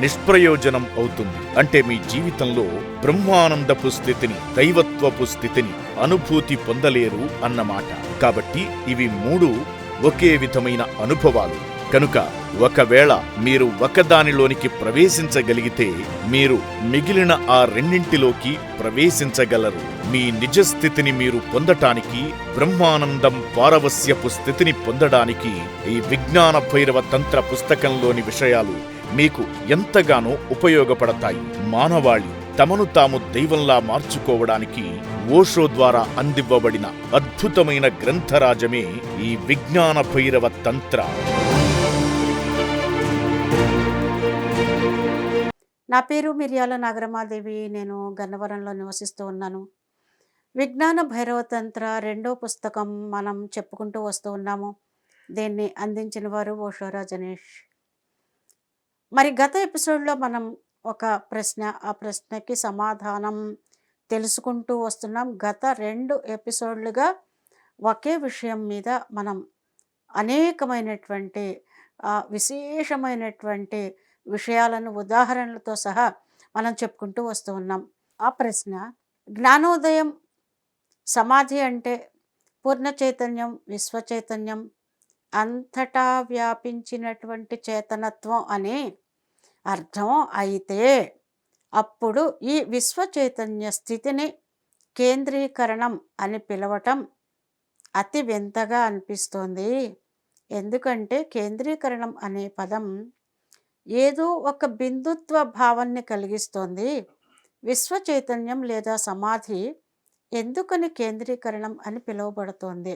నిష్ప్రయోజనం అవుతుంది. అంటే మీ జీవితంలో బ్రహ్మానందపు స్థితిని దైవత్వపు స్థితిని అనుభూతి పొందలేరు అన్నమాట. కాబట్టి ఇవి మూడు ఒకే విధమైన అనుభవాలు. కనుక ఒకవేళ మీరు ఒకదానిలోనికి ప్రవేశించగలిగితే మీరు మిగిలిన ఆ రెండింటిలోకి ప్రవేశించగలరు. మీ నిజ స్థితిని మీరు పొందటానికి బ్రహ్మానందం పారవస్యపు స్థితిని పొందడానికి ఈ విజ్ఞాన భైరవ తంత్ర పుస్తకంలోని విషయాలు మీకు ఎంతగానో ఉపయోగపడతాయి. మానవాళి తమను తాము దైవంలా మార్చుకోవడానికి ఓషో ద్వారా అందివ్వబడిన అద్భుతమైన గ్రంథరాజమే ఈ విజ్ఞాన భైరవ తంత్ర. నా పేరు మిర్యాల నాగరమాదేవి. నేను గన్నవరంలో నివసిస్తూ ఉన్నాను. విజ్ఞాన భైరవతంత్ర రెండో పుస్తకం మనం చెప్పుకుంటూ వస్తూ ఉన్నాము. దీన్ని అందించిన వారు ఓషోరా జనేష్ మరి గత ఎపిసోడ్లో మనం ఒక ప్రశ్న ఆ ప్రశ్నకి సమాధానం తెలుసుకుంటూ వస్తున్నాం. గత రెండు ఎపిసోడ్లుగా ఒకే విషయం మీద మనం అనేకమైనటువంటి ఆ, విశేషమైనటువంటి విషయాలను ఉదాహరణలతో సహా మనం చెప్పుకుంటూ వస్తూ ఉన్నాం. ఆ ప్రశ్న జ్ఞానోదయం సమాధి అంటే పూర్ణ చైతన్యం విశ్వ చైతన్యం అంతటా వ్యాపించినటువంటి చేతనత్వం అనే అర్థం అయితే అప్పుడు ఈ విశ్వ చైతన్య స్థితిని కేంద్రీకరణం అని పిలవటం అతి వింతగా అనిపిస్తోంది. ఎందుకంటే కేంద్రీకరణం అనే పదం ఏదో ఒక బిందుత్వ భావాన్ని కలిగిస్తోంది. విశ్వ చైతన్యం లేదా సమాధి ఎందుకని కేంద్రీకరణం అని పిలువబడుతోంది?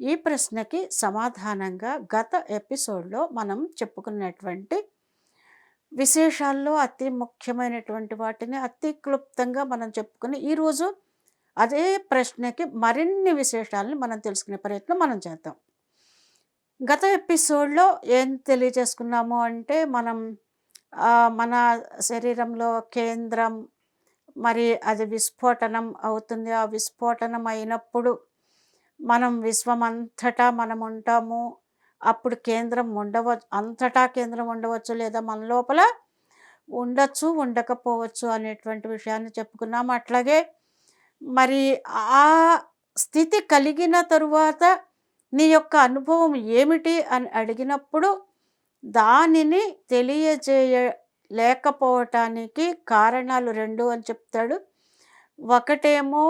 ఈ ప్రశ్నకి సమాధానంగా గత ఎపిసోడ్లో మనం చెప్పుకున్నటువంటి విశేషాల్లో అతి ముఖ్యమైనటువంటి వాటిని అతి క్లుప్తంగా మనం చెప్పుకుని ఈరోజు అదే ప్రశ్నకి మరిన్ని విశేషాలను మనం తెలుసుకునే ప్రయత్నం మనం చేద్దాం. గత ఎపిసోడ్లో ఏం తెలియజేసుకున్నాము అంటే మనం మన శరీరంలో కేంద్రం మరి అది విస్ఫోటనం అవుతుంది. ఆ విస్ఫోటనం అయినప్పుడు మనం విశ్వమంతటా మనం ఉంటాము. అప్పుడు కేంద్రం ఉండవచ్చు అంతటా కేంద్రం ఉండవచ్చు లేదా మన లోపల ఉండొచ్చు ఉండకపోవచ్చు అనేటువంటి విషయాన్ని చెప్పుకున్నాము. అట్లాగే మరి ఆ స్థితి కలిగిన తరువాత నీ యొక్క అనుభవం ఏమిటి అని అడిగినప్పుడు దానిని తెలియజేయ లేకపోవటానికి కారణాలు రెండు అని చెప్తాడు. ఒకటేమో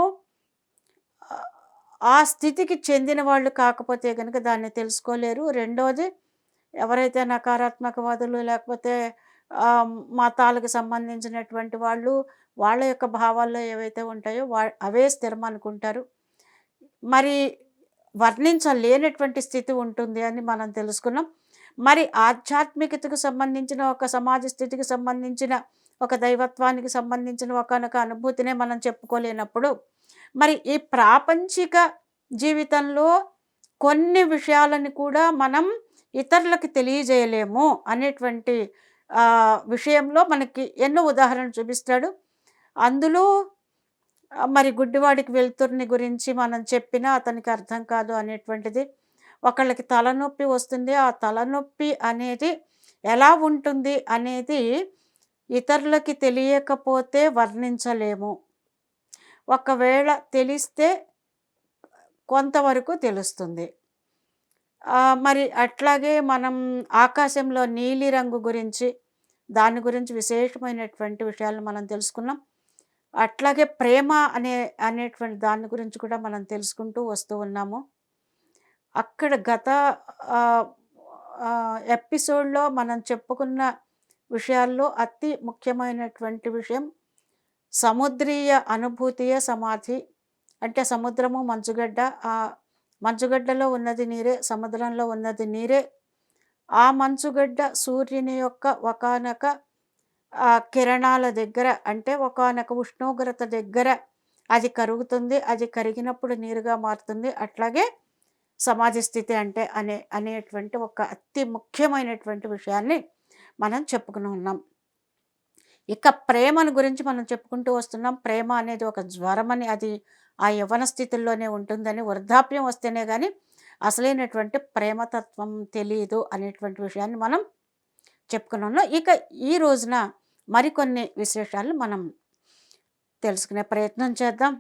ఆ స్థితికి చెందిన వాళ్ళు కాకపోతే కనుక దాన్ని తెలుసుకోలేరు. రెండోది ఎవరైతే నకారాత్మకవాదులు లేకపోతే మతాలకు సంబంధించినటువంటి వాళ్ళు వాళ్ళ యొక్క భావాల్లో ఏవైతే ఉంటాయో వా అవే స్థిరం అనుకుంటారు. మరి వర్ణించలేనటువంటి స్థితి ఉంటుంది అని మనం తెలుసుకున్నాం. మరి ఆధ్యాత్మికతకు సంబంధించిన ఒక సమాజ స్థితికి సంబంధించిన ఒక దైవత్వానికి సంబంధించిన ఒకనొక అనుభూతినే మనం చెప్పుకోలేనప్పుడు మరి ఈ ప్రాపంచిక జీవితంలో కొన్ని విషయాలను కూడా మనం ఇతరులకు తెలియజేయలేము అనేటువంటి విషయంలో మనకి ఎన్నో ఉదాహరణలు చూపిస్తాడు. అందులో మరి గుడ్డివాడికి వెళ్తురుని గురించి మనం చెప్పినా అతనికి అర్థం కాదు అనేటువంటిది. ఒకళ్ళకి తలనొప్పి వస్తుంది ఆ తలనొప్పి అనేది ఎలా ఉంటుంది అనేది ఇతరులకి తెలియకపోతే వర్ణించలేము. ఒకవేళ తెలిస్తే కొంతవరకు తెలుస్తుంది. మరి అట్లాగే మనం ఆకాశంలో నీలి రంగు గురించి దాని గురించి విశేషమైనటువంటి విషయాలు మనం తెలుసుకున్నాం. అట్లాగే ప్రేమ అనే అనేటువంటి దాని గురించి కూడా మనం తెలుసుకుంటూ వస్తూ ఉన్నాము. అక్కడ గత ఎపిసోడ్లో మనం చెప్పుకున్న విషయాల్లో అతి ముఖ్యమైనటువంటి విషయం సముద్రీయ అనుభూతియే సమాధి అంటే సముద్రము మంచుగడ్డ. ఆ మంచుగడ్డలో ఉన్నది నీరే సముద్రంలో ఉన్నది నీరే. ఆ మంచుగడ్డ సూర్యుని యొక్క ఒకానొక ఆ కిరణాల దగ్గర అంటే ఒకానొక ఉష్ణోగ్రత దగ్గర అది కరుగుతుంది అది కరిగినప్పుడు నీరుగా మారుతుంది. అట్లాగే సమాధి స్థితి అంటే అనే అనేటువంటి ఒక అతి ముఖ్యమైనటువంటి విషయాన్ని మనం చెప్పుకుని ఉన్నాం. ఇక ప్రేమను గురించి మనం చెప్పుకుంటూ వస్తున్నాం. ప్రేమ అనేది ఒక జ్వరమని అది ఆ యవ్వన స్థితిలోనే ఉంటుందని వృద్ధాప్యం వస్తేనే కానీ అసలైనటువంటి ప్రేమతత్వం తెలియదు అనేటువంటి విషయాన్ని మనం చెప్పుకున్నాం ఇక ఈ రోజున మరికొన్ని విశేషాలు మనం తెలుసుకునే ప్రయత్నం చేద్దాం.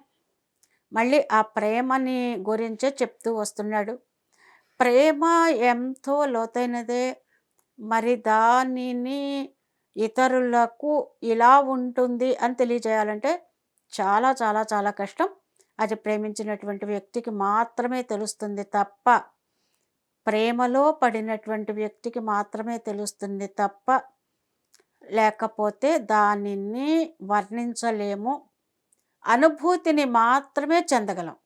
మళ్ళీ ఆ ప్రేమని గురించే చెప్తూ వస్తున్నాడు. ప్రేమ ఎంతో లోతైనదే. మరి దానిని ఇతరులకు ఇలా ఉంటుంది అని తెలియజేయాలంటే చాలా చాలా చాలా కష్టం. అది ప్రేమించినటువంటి వ్యక్తికి మాత్రమే తెలుస్తుంది తప్ప ప్రేమలో పడినటువంటి వ్యక్తికి మాత్రమే తెలుస్తుంది తప్ప లేకపోతే దానిని వర్ణించలేము. అనుభూతిని మాత్రమే చెందగలం.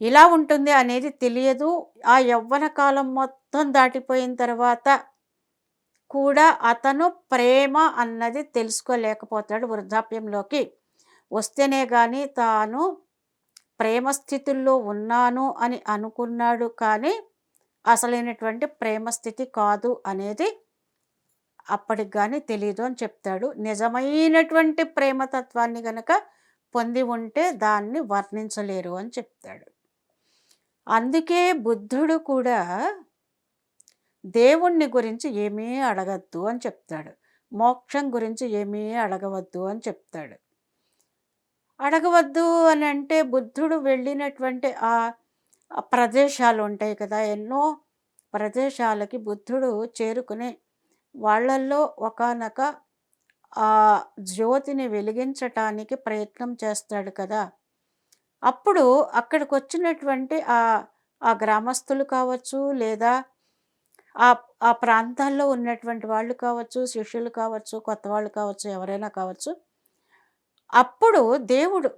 ఇలా ఉంటుంది అనేది తెలియదు. ఆ యవ్వన కాలం మొత్తం దాటిపోయిన తర్వాత కూడా అతను ప్రేమ అన్నది తెలుసుకోలేకపోతాడు వృద్ధాప్యంలోకి. వస్తేనే కానీ తాను ప్రేమ స్థితుల్లో ఉన్నాను అని అనుకున్నాడు కానీ అసలైనటువంటి ప్రేమ స్థితి కాదు అనేది అప్పటికి కానీ తెలియదు అని చెప్తాడు. నిజమైనటువంటి ప్రేమతత్వాన్ని గనక పొంది ఉంటే దాన్ని వర్ణించలేరు అని చెప్తాడు. అందుకే బుద్ధుడు కూడా దేవుణ్ణి గురించి ఏమీ అడగద్దు అని చెప్తాడు. మోక్షం గురించి ఏమీ అడగవద్దు అని చెప్తాడు. అడగవద్దు అని అంటే బుద్ధుడు వెళ్ళినటువంటి ఆ ప్రదేశాలు ఉంటాయి కదా ఎన్నో ప్రదేశాలకి బుద్ధుడు చేరుకునే వాళ్ళల్లో ఒకానొక ఆ జ్యోతిని వెలిగించటానికి ప్రయత్నం చేస్తాడు కదా. అప్పుడు అక్కడికి వచ్చినటువంటి ఆ ఆ గ్రామస్తులు కావచ్చు లేదా ఆ ఆ ప్రాంతాల్లో ఉన్నటువంటి వాళ్ళు కావచ్చు శిష్యులు కావచ్చు కొత్త వాళ్ళు కావచ్చు ఎవరైనా కావచ్చు అప్పుడు దేవుడు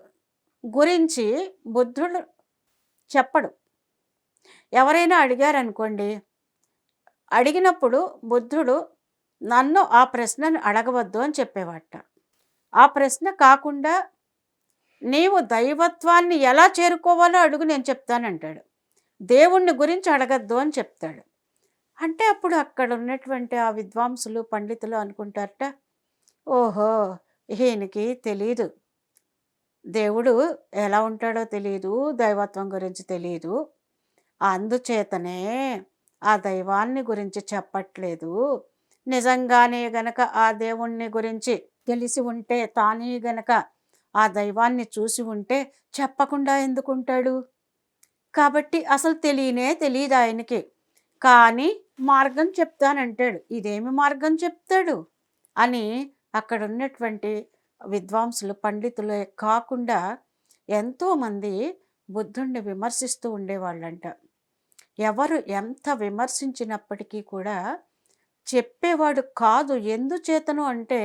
గురించి బుద్ధుడు చెప్పడు. ఎవరైనా అడిగారనుకోండి అడిగినప్పుడు బుద్ధుడు నన్ను ఆ ప్రశ్నను అడగవద్దు అని చెప్పేవాట. ఆ ప్రశ్న కాకుండా నీవు దైవత్వాన్ని ఎలా చేరుకోవాలో అడుగు నేను చెప్తానంటాడు. దేవుణ్ణి గురించి అడగద్దు అని చెప్తాడు. అంటే అప్పుడు అక్కడ ఉన్నటువంటి ఆ విద్వాంసులు పండితులు అనుకుంటారట ఓహో! ఈయనకి తెలియదు దేవుడు ఎలా ఉంటాడో తెలియదు దైవత్వం గురించి తెలియదు అందుచేతనే ఆ దైవాన్ని గురించి చెప్పట్లేదు. నిజంగానే గనక ఆ దేవుణ్ణి గురించి తెలిసి ఉంటే తానే గనక ఆ దైవాన్ని చూసి ఉంటే చెప్పకుండా ఎందుకుంటాడు? కాబట్టి అసలు తెలియనే తెలియదు ఆయనకి. కానీ మార్గం చెప్తానంటాడు. ఇదేమి మార్గం చెప్తాడు? అని అక్కడ ఉన్నటువంటి విద్వాంసులు పండితులే కాకుండా ఎంతోమంది బుద్ధుణ్ణి విమర్శిస్తూ ఉండేవాళ్ళంట. ఎవరు ఎంత విమర్శించినప్పటికీ కూడా చెప్పేవాడు కాదు. ఎందుచేతను అంటే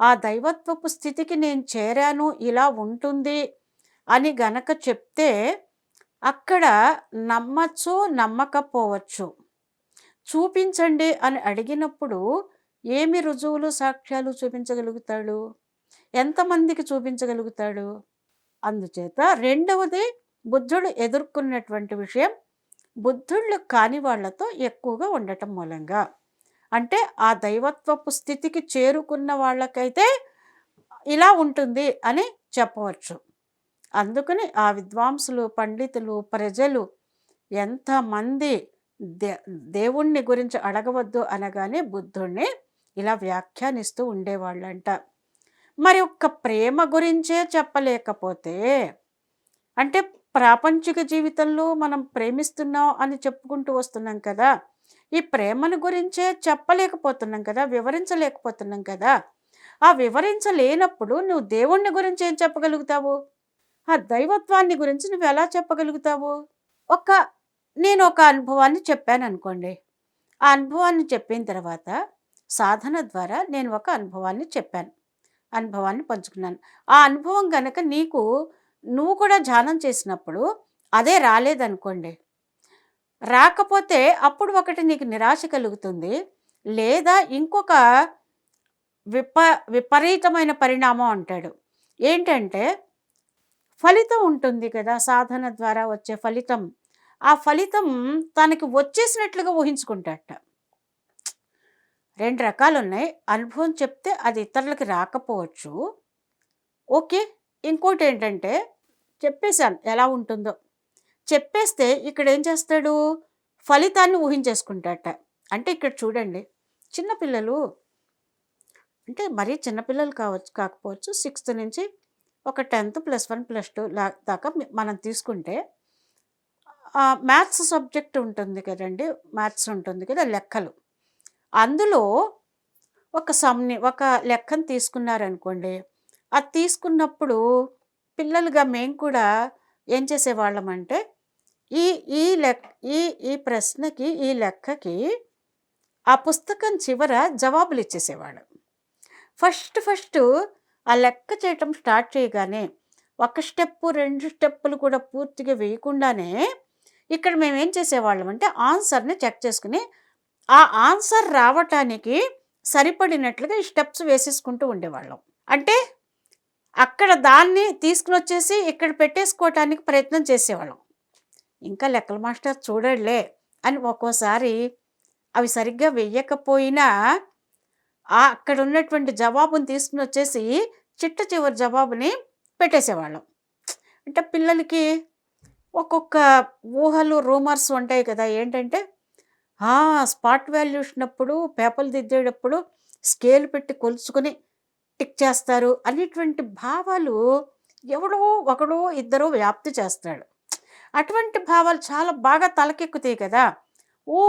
ఆ దైవత్వపు స్థితికి నేను చేరాను ఇలా ఉంటుంది అని గనక చెప్తే అక్కడ నమ్మచ్చు నమ్మకపోవచ్చు చూపించండి అని అడిగినప్పుడు ఏమి రుజువులు సాక్ష్యాలు చూపించగలుగుతాడు? ఎంతమందికి చూపించగలుగుతాడు? అందుచేత రెండవది బుద్ధుడు ఎదుర్కొన్నటువంటి విషయం బుద్ధుళ్ళు కాని వాళ్ళతో ఎక్కువగా ఉండటం మూలంగా. అంటే ఆ దైవత్వపు స్థితికి చేరుకున్న వాళ్ళకైతే ఇలా ఉంటుంది అని చెప్పవచ్చు. అందుకని ఆ విద్వాంసులు పండితులు ప్రజలు ఎంతమంది దే దేవుణ్ణి గురించి అడగవద్దు అనగానే బుద్ధుణ్ణి ఇలా వ్యాఖ్యానిస్తూ ఉండేవాళ్ళంట. మరి ఒక్క ప్రేమ గురించే చెప్పలేకపోతే అంటే ప్రాపంచిక జీవితంలో మనం ప్రేమిస్తున్నాం అని చెప్పుకుంటూ వస్తున్నాం కదా. ఈ ప్రేమను గురించే చెప్పలేకపోతున్నాం కదా వివరించలేకపోతున్నాం కదా. ఆ వివరించలేనప్పుడు నువ్వు దేవుణ్ణి గురించి ఏం చెప్పగలుగుతావు? ఆ దైవత్వాన్ని గురించి నువ్వు ఎలా చెప్పగలుగుతావు? ఒక నేను ఒక అనుభవాన్ని చెప్పాను అనుకోండి. ఆ అనుభవాన్ని చెప్పిన తర్వాత సాధన ద్వారా నేను ఒక అనుభవాన్ని చెప్పాను. అనుభవాన్ని పంచుకున్నాను. ఆ అనుభవం కనుక నీకు నువ్వు కూడా ధ్యానం చేసినప్పుడు అదే రాలేదనుకోండి. రాకపోతే అప్పుడు ఒకటి నీకు నిరాశ కలుగుతుంది. లేదా ఇంకొక విప విపరీతమైన పరిణామం అంటాడు. ఏంటంటే ఫలితం ఉంటుంది కదా సాధన ద్వారా వచ్చే ఫలితం. ఆ ఫలితం తనకి వచ్చేసినట్లుగా ఊహించుకుంటాట రెండు రకాలు ఉన్నాయి అనుభవం చెప్తే అది ఇతరులకి రాకపోవచ్చు. ఓకే ఇంకోటి ఏంటంటే చెప్పేశాను ఎలా ఉంటుందో. చెప్పేస్తే ఇక్కడ ఏం చేస్తాడు? ఫలితాన్ని ఊహించేసుకుంటాట అంటే ఇక్కడ చూడండి చిన్నపిల్లలు అంటే మరీ చిన్నపిల్లలు కావచ్చు కాకపోవచ్చు సిక్స్త్ నుంచి ఒక tenth plus one plus two దాకా మనం తీసుకుంటే మ్యాథ్స్ సబ్జెక్ట్ ఉంటుంది కదండి మ్యాథ్స్ ఉంటుంది కదా లెక్కలు. అందులో ఒక సమ్ని ఒక లెక్కను తీసుకున్నారనుకోండి అది తీసుకున్నప్పుడు పిల్లలుగా మేము కూడా ఏం చేసేవాళ్ళం అంటే ఈ ఈ లెక్క ఈ ఈ ప్రశ్నకి ఈ లెక్కకి ఆ పుస్తకం చివర జవాబులు ఇచ్చేసేవాడు ఫస్ట్ ఫస్ట్ ఆ లెక్క చేయటం స్టార్ట్ చేయగానే ఒక స్టెప్పు రెండు స్టెప్పులు కూడా పూర్తిగా వేయకుండానే ఇక్కడ మేము ఏం చేసేవాళ్ళం అంటే ఆన్సర్ని చెక్ చేసుకుని ఆ ఆన్సర్ రావటానికి సరిపడినట్లుగా ఈ స్టెప్స్ వేసేసుకుంటూ ఉండేవాళ్ళం. అంటే అక్కడ దాన్ని తీసుకుని వచ్చేసి ఇక్కడ పెట్టేసుకోవటానికి ప్రయత్నం చేసేవాళ్ళం. ఇంకా లెక్కల మాస్టర్ చూడలే అని ఒక్కోసారి అవి సరిగ్గా వెయ్యకపోయినా అక్కడ ఉన్నటువంటి జవాబుని తీసుకుని వచ్చేసి చిట్ట చివరి జవాబుని పెట్టేసేవాళ్ళం. అంటే పిల్లలకి ఒక్కొక్క ఊహలు రూమర్స్ ఉంటాయి కదా ఏంటంటే స్పాట్ వాల్యూషన్ అప్పుడు పేపర్లు దిద్దేటప్పుడు స్కేల్ పెట్టి కొలుచుకొని టిక్ చేస్తారు అనేటువంటి భావాలు ఎవడో ఒకడో ఇద్దరో వ్యాప్తి చేస్తాడు. అటువంటి భావాలు చాలా బాగా తలకెక్కుతాయి కదా. ఓ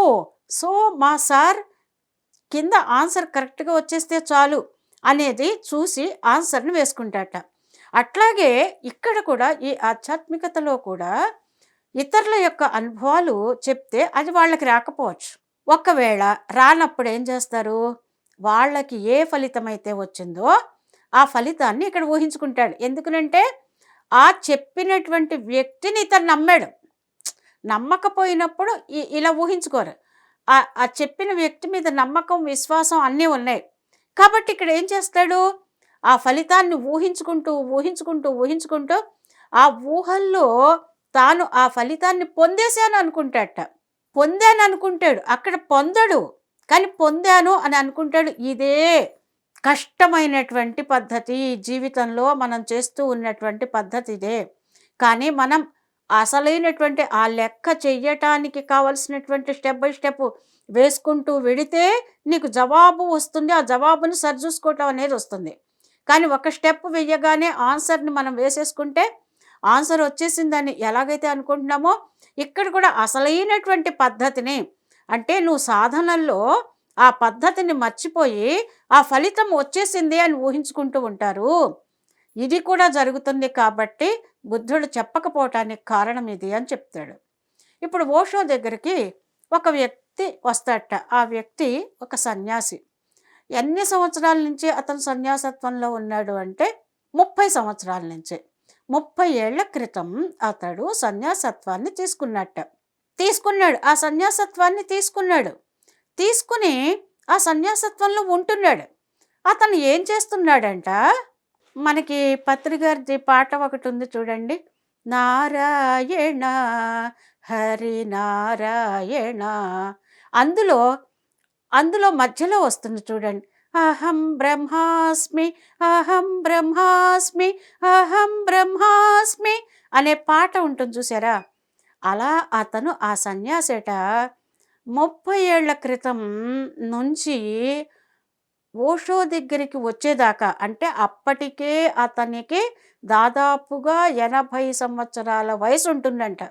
సో మా సార్ కింద ఆన్సర్ కరెక్ట్గా వచ్చేస్తే చాలు అనేది చూసి ఆన్సర్ని వేసుకుంటాట. అట్లాగే ఇక్కడ కూడా ఈ ఆధ్యాత్మికతలో కూడా ఇతరుల యొక్క అనుభవాలు చెప్తే అది వాళ్ళకి రాకపోవచ్చు. ఒకవేళ రానప్పుడు ఏం చేస్తారు? వాళ్ళకి ఏ ఫలితం అయితే వచ్చిందో ఆ ఫలితాన్ని ఇక్కడ ఊహించుకుంటాడు. ఎందుకనంటే ఆ చెప్పినటువంటి వ్యక్తిని ఇతను నమ్మాడు. నమ్మకపోయినప్పుడు ఇలా ఊహించుకోరు. ఆ చెప్పిన వ్యక్తి మీద నమ్మకం విశ్వాసం అన్నీ ఉన్నాయి. కాబట్టి ఇక్కడ ఏం చేస్తాడు? ఆ ఫలితాన్ని ఊహించుకుంటూ ఊహించుకుంటూ ఊహించుకుంటూ ఆ ఊహల్లో తాను ఆ ఫలితాన్ని పొందేశాను అనుకుంటాడట. పొందాను అనుకుంటాడు. అక్కడ పొందడు. కానీ పొందాను అని అనుకుంటాడు. ఇదే కష్టమైనటువంటి పద్ధతి. జీవితంలో మనం చేస్తూ ఉన్నటువంటి పద్ధతి ఇదే. కానీ మనం అసలైనటువంటి ఆ లెక్క చెయ్యటానికి కావలసినటువంటి స్టెప్ బై స్టెప్ వేసుకుంటూ వెడితే నీకు జవాబు వస్తుంది. ఆ జవాబుని సరిచూసుకోవటం అనేది వస్తుంది. కానీ ఒక స్టెప్ వెయ్యగానే ఆన్సర్ని మనం వేసేసుకుంటే ఆన్సర్ వచ్చేసిందని ఎలాగైతే అనుకుంటున్నామో ఇక్కడ కూడా అసలైనటువంటి పద్ధతిని అంటే నువ్వు సాధనల్లో ఆ పద్ధతిని మర్చిపోయి ఆ ఫలితం వచ్చేసింది అని ఊహించుకుంటూ ఉంటారు. ఇది కూడా జరుగుతుంది కాబట్టి బుద్ధుడు చెప్పకపోవటానికి కారణం ఇది అని చెప్తాడు. ఇప్పుడు ఓషో దగ్గరికి ఒక వ్యక్తి వస్తాడట. ఆ వ్యక్తి ఒక సన్యాసి. ఎన్ని సంవత్సరాల నుంచి అతను సన్యాసత్వంలో ఉన్నాడు అంటే ముప్పై సంవత్సరాల నుంచి. ముప్పై ఏళ్ళ క్రితం అతడు సన్యాసత్వాన్ని తీసుకున్నట్ట. తీసుకున్నాడు. ఆ సన్యాసత్వాన్ని తీసుకున్నాడు. తీసుకుని ఆ సన్యాసత్వంలో ఉంటున్నాడు. అతను ఏం చేస్తున్నాడంట? మనకి పత్రికారిది పాట ఒకటి ఉంది చూడండి. నారాయణ హరి నారాయణ. అందులో అందులో మధ్యలో వస్తుంది చూడండి. అహం బ్రహ్మాస్మి అహం బ్రహ్మాస్మి అహం బ్రహ్మాస్మి అనే పాట ఉంటుంది చూసారా? అలా అతను ఆ సన్యాసేట ముప్పై ఏళ్ళ క్రితం నుంచి ఓషో దగ్గరికి వచ్చేదాకా అంటే అప్పటికే అతనికి దాదాపుగా ఎనభై సంవత్సరాల వయసు ఉంటుందంట.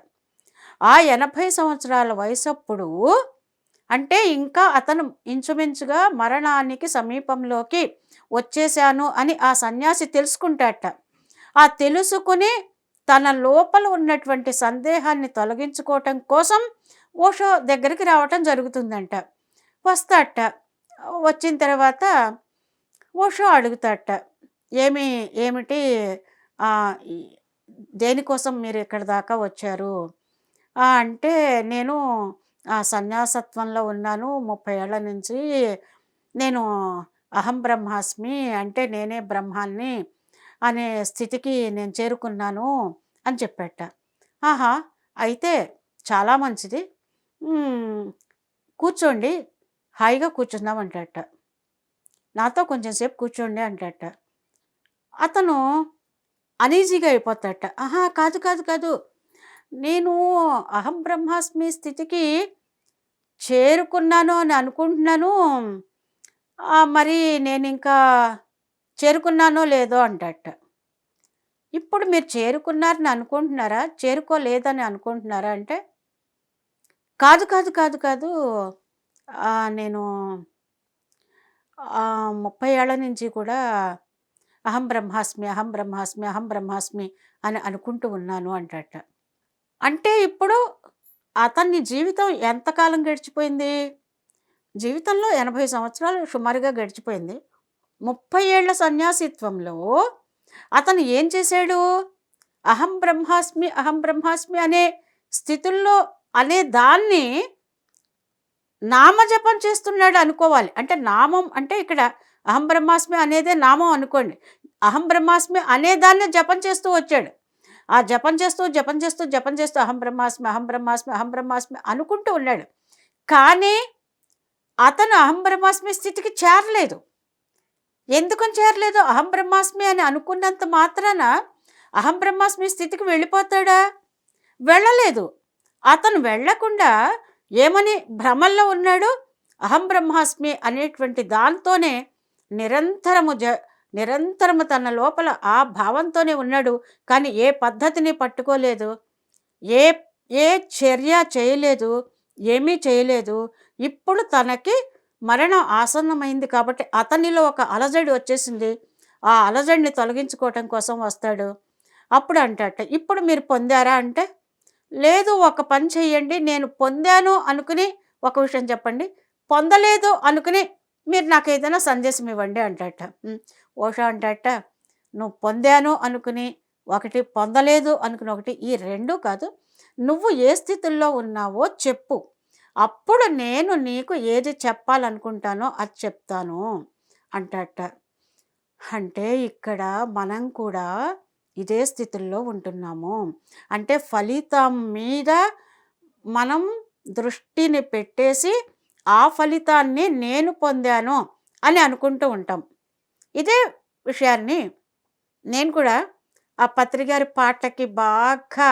ఆ ఎనభై సంవత్సరాల వయసప్పుడు అంటే ఇంకా అతను ఇంచుమించుగా మరణానికి సమీపంలోకి వచ్చేశాను అని ఆ సన్యాసి తెలుసుకుంటాట. ఆ తెలుసుకుని తన లోపల ఉన్నటువంటి సందేహాన్ని తొలగించుకోవటం కోసం ఓషో దగ్గరికి రావటం జరుగుతుందంట. వస్తాట వచ్చిన తర్వాత ఓషో అడుగుతాట ఏమి ఏమిటి? దేనికోసం మీరు ఇక్కడ దాకా వచ్చారు? అంటే నేను ఆ, సన్యాసత్వంలో ఉన్నాను. ముప్పై ఏళ్ళ నుంచి నేను అహం బ్రహ్మాస్మి అంటే నేనే బ్రహ్మాన్ని అనే స్థితికి నేను చేరుకున్నాను అని చెప్పాట. ఆహా అయితే చాలా మంచిది. కూర్చోండి. హాయిగా కూర్చుందాం అంటట నాతో కొంచెం సేపు కూర్చోండి అంటట అతను అనీజీగా అయిపోతాట ఆహా కాదు కాదు కాదు. నేను అహం బ్రహ్మాస్మి స్థితికి చేరుకున్నాను అని అనుకుంటున్నాను. మరి నేను ఇంకా చేరుకున్నానో లేదో అంటట ఇప్పుడు మీరు చేరుకున్నారని అనుకుంటున్నారా? చేరుకోలేదని అనుకుంటున్నారా అంటే? కాదు కాదు కాదు కాదు. నేను ముప్పై ఏళ్ళ నుంచి కూడా అహం బ్రహ్మాస్మి అహం బ్రహ్మాస్మి అహం బ్రహ్మాస్మి అని అనుకుంటూ ఉన్నాను అంటట. అంటే ఇప్పుడు అతన్ని జీవితం ఎంతకాలం గడిచిపోయింది? జీవితంలో ఎనభై సంవత్సరాలు సుమారుగా గడిచిపోయింది. ముప్పై ఏళ్ళ సన్యాసిత్వంలో అతను ఏం చేశాడు? అహం బ్రహ్మాస్మి అహం బ్రహ్మాస్మి అనే స్థితుల్లో అనే దాన్ని నామజపం చేస్తున్నాడు అనుకోవాలి. అంటే నామం అంటే ఇక్కడ అహం బ్రహ్మాస్మి అనేదే నామం అనుకోండి. అహం బ్రహ్మాస్మి అనే దాన్ని జపం చేస్తూ వచ్చాడు. ఆ జపం చేస్తూ జపం చేస్తూ జపం చేస్తూ అహం బ్రహ్మాస్మి అహం బ్రహ్మాస్మి అహం బ్రహ్మాస్మి అనుకుంటూ ఉన్నాడు. కానీ అతను అహం బ్రహ్మాస్మి స్థితికి చేరలేదు. ఎందుకని చేరలేదు? అహం బ్రహ్మాస్మి అని అనుకున్నంత మాత్రాన అహం బ్రహ్మాస్మి స్థితికి వెళ్ళిపోతాడా? వెళ్ళలేదు. అతను వెళ్ళకుండా ఏమని భ్రమల్లో ఉన్నాడు? అహం బ్రహ్మాస్మి అనేటువంటి దాంతోనే నిరంతరము జ నిరంతరము తన లోపల ఆ భావంతోనే ఉన్నాడు. కానీ ఏ పద్ధతిని పట్టుకోలేదు? ఏ ఏ చర్య చేయలేదు? ఏమీ చేయలేదు? ఇప్పుడు తనకి మరణం ఆసన్నమైంది కాబట్టి అతనిలో ఒక అలజడి వచ్చేసింది. ఆ అలజడిని తొలగించుకోవటం కోసం వస్తాడు. అప్పుడు అంటట ఇప్పుడు మీరు పొందారా? అంటే లేదు ఒక పని చేయండి నేను పొందాను అనుకుని ఒక విషయం చెప్పండి. పొందలేదు అనుకుని మీరు నాకు ఏదైనా సందేశం ఇవ్వండి అంటట ఓష ఓషా అంటట నువ్వు పొందాను అనుకుని ఒకటి పొందలేదు అనుకుని ఒకటి ఈ రెండు కాదు. నువ్వు ఏ స్థితిలో ఉన్నావో చెప్పు. అప్పుడు నేను నీకు ఏది చెప్పాలనుకుంటానో అది చెప్తాను అంటట అంటే ఇక్కడ మనం కూడా ఇదే స్థితుల్లో ఉంటున్నాము. అంటే ఫలితం మీద మనం దృష్టిని పెట్టేసి ఆ ఫలితాన్ని నేను పొందాను అని అనుకుంటూ ఉంటాం. ఇదే విషయాన్ని నేను కూడా ఆ పత్రిగారి పాటకి బాగా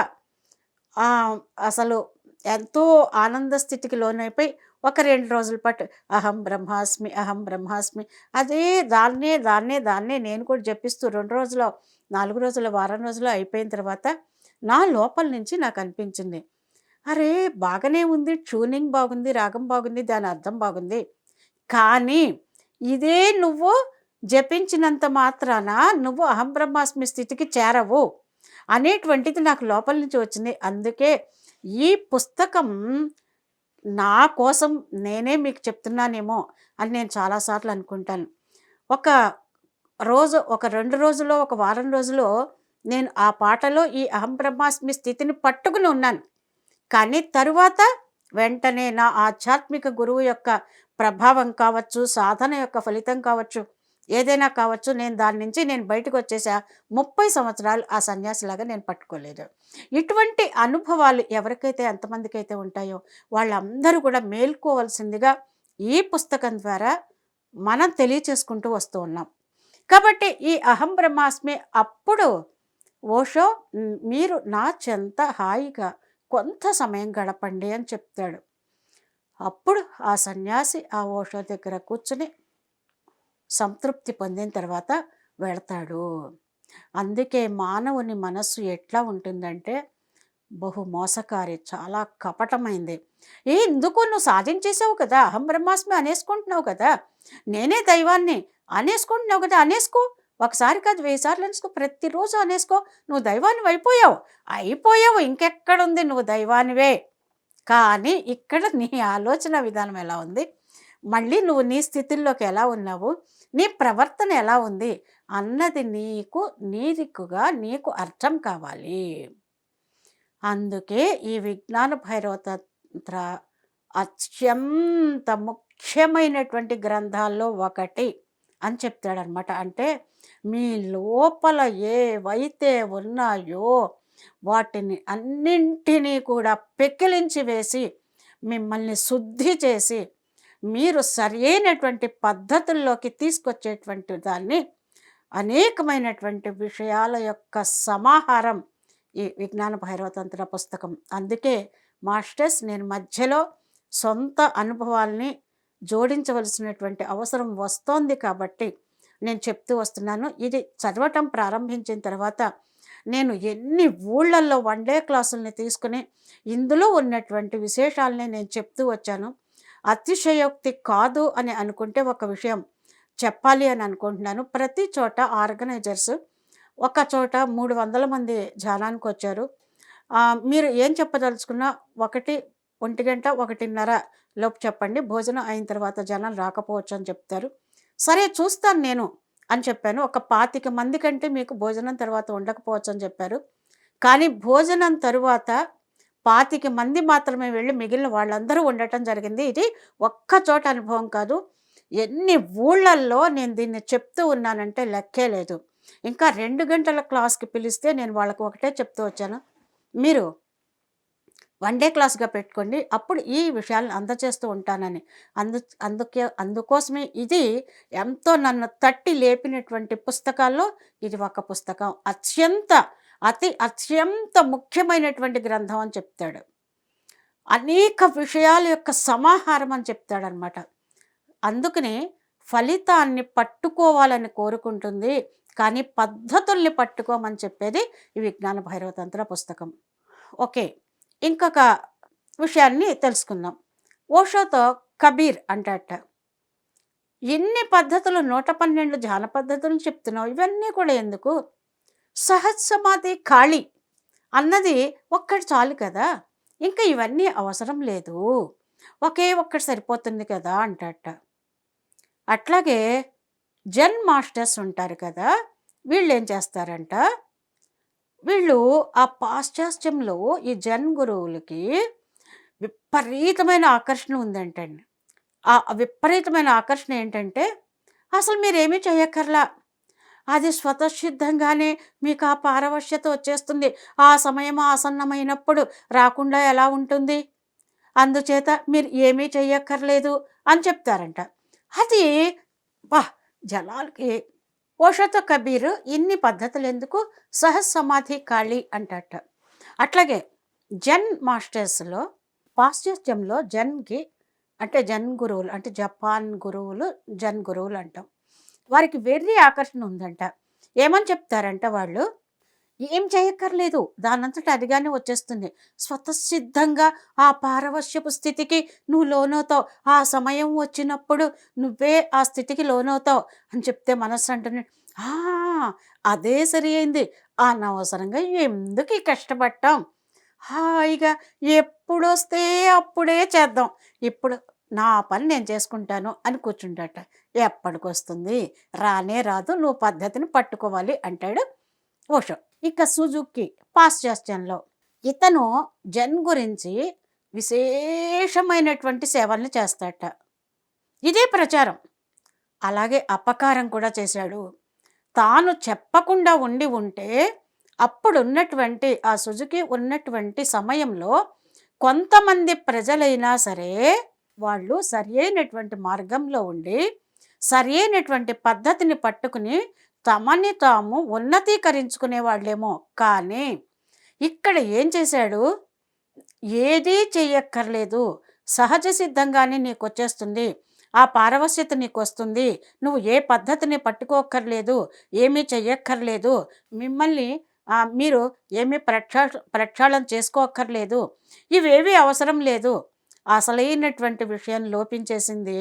అసలు ఎంతో ఆనంద స్థితికి లోనైపోయి ఒక రెండు రోజుల పాటు అహం బ్రహ్మాస్మి అహం బ్రహ్మాస్మి అదే దాన్నే దాన్నే దాన్నే నేను కూడా జపిస్తూ రెండు రోజులు నాలుగు రోజుల వారం రోజులు అయిపోయిన తర్వాత నా లోపల నుంచి నాకు అనిపించింది. అరే బాగానే ఉంది ట్యూనింగ్ బాగుంది రాగం బాగుంది దాని అర్థం బాగుంది. కానీ ఇదే నువ్వు జపించినంత మాత్రాన నువ్వు అహం బ్రహ్మాస్మి స్థితికి చేరవు అనేటువంటిది నాకు లోపల నుంచి వచ్చింది. అందుకే ఈ పుస్తకం నా కోసం నేనే మీకు చెప్తున్నానేమో అని నేను చాలాసార్లు అనుకుంటాను. ఒక రోజు ఒక రెండు రోజులో ఒక వారం రోజులో నేను ఆ పాటలో ఈ అహం బ్రహ్మాస్మి స్థితిని పట్టుకుని ఉన్నాను. కానీ తరువాత వెంటనే నా ఆధ్యాత్మిక గురువు యొక్క ప్రభావం కావచ్చు సాధన యొక్క ఫలితం కావచ్చు ఏదైనా కావచ్చు నేను దాని నుంచి నేను బయటకు వచ్చేసా. ముప్పై సంవత్సరాలు ఆ సన్యాసిలాగా నేను పట్టుకోలేదు. ఇటువంటి అనుభవాలు ఎవరికైతే ఎంతమందికి అయితే ఉంటాయో వాళ్ళందరూ కూడా మేల్కోవాల్సిందిగా ఈ పుస్తకం ద్వారా మనం తెలియచేసుకుంటూ వస్తూ ఉన్నాం. కాబట్టి ఈ అహం బ్రహ్మాస్మి అప్పుడు ఓషో మీరు నా చెంత హాయిగా కొంత సమయం గడపండి అని చెప్తాడు. అప్పుడు ఆ సన్యాసి ఆ ఓషో దగ్గర కూర్చుని సంతృప్తి పొందిన తర్వాత వెళతాడు. అందుకే మానవుని మనస్సు ఎట్లా ఉంటుందంటే బహు మోసకారి చాలా కపటమైంది. ఏ ఎందుకు నువ్వు సాధించేసావు కదా అహం బ్రహ్మాస్మి అనేసుకుంటున్నావు కదా నేనే దైవాన్ని అనేసుకుంటున్నావు కదా అనేసుకో. ఒకసారి కాదు వెయ్యి సార్లు అనేసుకో ప్రతిరోజు అనేసుకో. నువ్వు దైవాన్ని అయిపోయావు. అయిపోయావు ఇంకెక్కడుంది? నువ్వు దైవానివే. కానీ ఇక్కడ నీ ఆలోచన విధానం ఎలా ఉంది? మళ్ళీ నువ్వు నీ స్థితిలోకి ఎలా ఉన్నావు? నీ ప్రవర్తన ఎలా ఉంది? అన్నది నీకు నీదిక్కుగా నీకు అర్థం కావాలి. అందుకే ఈ విజ్ఞాన భైరవతంత్ర అత్యంత ముఖ్యమైనటువంటి గ్రంథాల్లో ఒకటి అని చెప్తాడనమాట. అంటే మీ లోపల ఏవైతే ఉన్నాయో వాటిని అన్నింటినీ కూడా పెకిలించి వేసి మిమ్మల్ని శుద్ధి చేసి మీరు సరైనటువంటి పద్ధతుల్లోకి తీసుకొచ్చేటువంటి దాన్ని అనేకమైనటువంటి విషయాల యొక్క సమాహారం ఈ విజ్ఞాన భైరవతంత్ర పుస్తకం. అందుకే మాస్టర్స్ నేను మధ్యలో సొంత అనుభవాల్ని జోడించవలసినటువంటి అవసరం వస్తోంది కాబట్టి నేను చెప్తూ వస్తున్నాను. ఇది చదవటం ప్రారంభించిన తర్వాత నేను ఎన్ని ఊళ్ళల్లో వన్ డే క్లాసుల్ని తీసుకుని ఇందులో ఉన్నటువంటి విశేషాలని నేను చెప్తూ వచ్చాను. అతిశయోక్తి కాదు అని అనుకుంటే ఒక విషయం చెప్పాలి అని అనుకుంటున్నాను. ప్రతి చోట ఆర్గనైజర్స్ ఒక చోట మూడు వందల మంది ధ్యానానికి వచ్చారు మీరు ఏం చెప్పదలుచుకున్నా ఒకటి ఒంటి గంట ఒకటిన్నర లోపు చెప్పండి. భోజనం అయిన తర్వాత జనం రాకపోవచ్చు అని చెప్తారు. సరే చూస్తాను నేను అని చెప్పాను. ఒక పాతిక మంది కంటే మీకు భోజనం తర్వాత ఉండకపోవచ్చు అని చెప్పారు. కానీ భోజనం తరువాత పాతిక మంది మాత్రమే వెళ్ళి మిగిలిన వాళ్ళందరూ ఉండటం జరిగింది. ఇది ఒక్క చోట అనుభవం కాదు. ఎన్ని ఊళ్ళల్లో నేను దీన్ని చెప్తూ ఉన్నానంటే లెక్కే లేదు. ఇంకా రెండు గంటల క్లాస్కి పిలిస్తే నేను వాళ్ళకు ఒకటే చెప్తూ వచ్చాను. మీరు వన్ డే క్లాస్గా పెట్టుకోండి అప్పుడు ఈ విషయాలను అందజేస్తూ ఉంటానని. అందు అందుకే అందుకోసమే ఇది ఎంతో నన్ను తట్టి లేపినటువంటి పుస్తకాల్లో ఇది ఒక పుస్తకం. అత్యంత అతి అత్యంత ముఖ్యమైనటువంటి గ్రంథం అని చెప్తాడు. అనేక విషయాల యొక్క సమాహారం అని చెప్తాడనమాట. అందుకని ఫలితాన్ని పట్టుకోవాలని కోరుకుంటుంది. కానీ పద్ధతుల్ని పట్టుకోమని చెప్పేది ఈ విజ్ఞాన భైరవతంత్ర పుస్తకం. ఓకే ఇంకొక విషయాన్ని తెలుసుకుందాం. ఓషోతో కబీర్ అంటట ఎన్ని పద్ధతులు నూట పన్నెండు ధ్యాన పద్ధతులు చెప్తున్నావు? ఇవన్నీ కూడా ఎందుకు? సహజ్ సమాధి ఖాళీ అన్నది ఒక్కటి చాలు కదా ఇంకా ఇవన్నీ అవసరం లేదు ఒకే ఒక్కటి సరిపోతుంది కదా అంటట అట్లాగే జన్ మాస్టర్స్ ఉంటారు కదా వీళ్ళు ఏం చేస్తారంట? వీళ్ళు ఆ పాశ్చాత్యంలో ఈ జన్ గురువులకి విపరీతమైన ఆకర్షణ ఉందంటండి. ఆ విపరీతమైన ఆకర్షణ ఏంటంటే అసలు మీరేమీ చేయక్కర్లా అది స్వతసిద్ధంగానే మీకు ఆ పారవశ్యత వచ్చేస్తుంది. ఆ సమయం ఆసన్నమైనప్పుడు రాకుండా ఎలా ఉంటుంది? అందుచేత మీరు ఏమీ చెయ్యక్కర్లేదు అని చెప్తారంట. అది వా జనాలకి ఓషతో కబీర్ ఇన్ని పద్ధతులు ఎందుకు? సహజ్ సమాధి ఖాళీ అంటట అట్లాగే జన్ మాస్టర్స్లో పాశ్చాత్యంలో జన్కి అంటే జన్ గురువులు అంటే జపాన్ గురువులు జన్ గురువులు అంటాం. వారికి వెర్రి ఆకర్షణ ఉందంట. ఏమని చెప్తారంట వాళ్ళు? ఏం చేయక్కర్లేదు. దానంతట అదిగానే వచ్చేస్తుంది. స్వతసిద్ధంగా ఆ పారవశ్యపు స్థితికి నువ్వు లోనవుతావు. ఆ సమయం వచ్చినప్పుడు నువ్వే ఆ స్థితికి లోనవుతావు అని చెప్తే మనస్సు అంటుంది అదే సరి అయింది. అనవసరంగా ఎందుకు ఈ కష్టపడటం హాయిగా ఎప్పుడు వస్తే అప్పుడే చేద్దాం. ఇప్పుడు నా పని నేను చేసుకుంటాను అని కూర్చుంటాట ఎప్పటికొస్తుంది? రానే రాదు. నువ్వు పద్ధతిని పట్టుకోవాలి అంటాడు ఓషో. ఇక సుజుకి పాశ్చాత్యంలో ఇతను జన్ గురించి విశేషమైనటువంటి సేవల్ని చేస్తాట. ఇదే ప్రచారం. అలాగే అపకారం కూడా చేశాడు. తాను చెప్పకుండా ఉండి ఉంటే అప్పుడు ఉన్నటువంటి ఆ సుజుకి ఉన్నటువంటి సమయంలో కొంతమంది ప్రజలైనా సరే వాళ్ళు సరి అయినటువంటి మార్గంలో ఉండి సరి అయినటువంటి పద్ధతిని పట్టుకుని తమని తాము ఉన్నతీకరించుకునే వాళ్ళేమో కానీ ఇక్కడ ఏం చేశాడు? ఏదీ చెయ్యక్కర్లేదు. సహజ సిద్ధంగానే నీకు వచ్చేస్తుంది ఆ పారవశ్యత నీకు వస్తుంది నువ్వు ఏ పద్ధతిని పట్టుకోక్కర్లేదు. ఏమీ చెయ్యక్కర్లేదు. మిమ్మల్ని మీరు ఏమీ ప్రక్షా ప్రక్షాళన చేసుకోక్కర్లేదు. ఇవేవీ అవసరం లేదు. అసలైనటువంటి విషయం లోపించేసింది.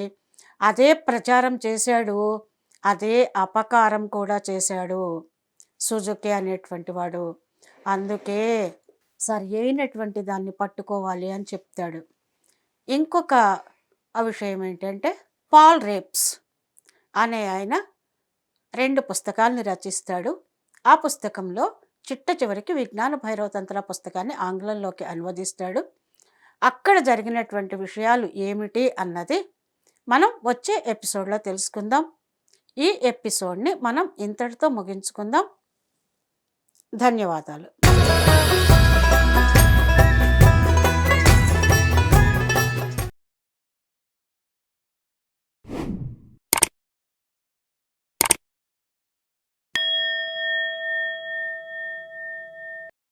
అదే ప్రచారం చేశాడు. అదే అపకారం కూడా చేశాడు సుజుకి అనేటువంటి వాడు. అందుకే సరి అయినటువంటి దాన్ని పట్టుకోవాలి అని చెప్తాడు. ఇంకొక విషయం ఏంటంటే పాల్ రేప్స్ అనే ఆయన రెండు పుస్తకాలను రచిస్తాడు. ఆ పుస్తకంలో చిట్ట చివరికి విజ్ఞాన భైరవతంత్ర పుస్తకాన్ని ఆంగ్లంలోకి అనువదిస్తాడు. అక్కడ జరిగినటువంటి విషయాలు ఏమిటి అన్నది మనం వచ్చే ఎపిసోడ్లో తెలుసుకుందాం. ఈ ఎపిసోడ్ని మనం ఇంతటితో ముగించుకుందాం. ధన్యవాదాలు.